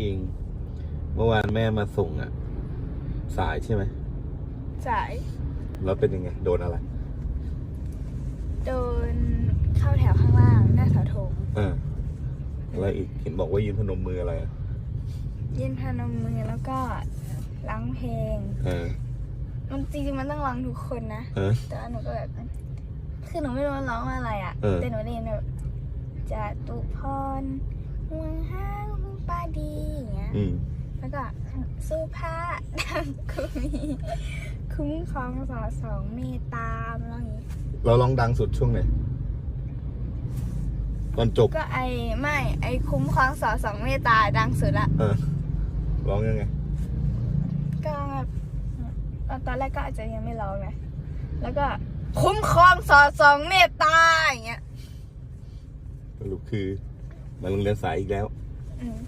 อิงเมื่อวานแม่มาส่งอะสายใช่ไหมสาย แล้วเป็นยังไง โดนอะไร โดนเข้าแถวข้างล่าง หน้าเสาธงเอออะไรอีกเห็นบอกว่ายืนพนมมืออะไรอะยื่นพนมมือแล้วก็ร้องเพลง เออ มันจริงๆมันต้องร้องทุกคนนะ เออ แต่ว่าหนูก็แบบคือหนูไม่รู้ว่าร้องว่าอะไรอะเออ แต่หนูได้ยินแบบจะตุพรห่วงห้างปาดี แล้วก็สู้ผ้าดังคุมีคุ้มครองสอสองเมตตามแล้วอย่างงี้ เราร้องดังสุดช่วงไหนตอนจบ ก็ไอไม่ไอคุ้มครองสอสองเมตตาดังสุดละเออร้องยังไง ก็แบบตอนแรกก็อาจจะยังไม่ร้องไงแล้วก็ คุ้มครองสอสองเมตตาอย่างเงี้ยสรุปคือมาโรงเรียนสายอีกแล้วอืม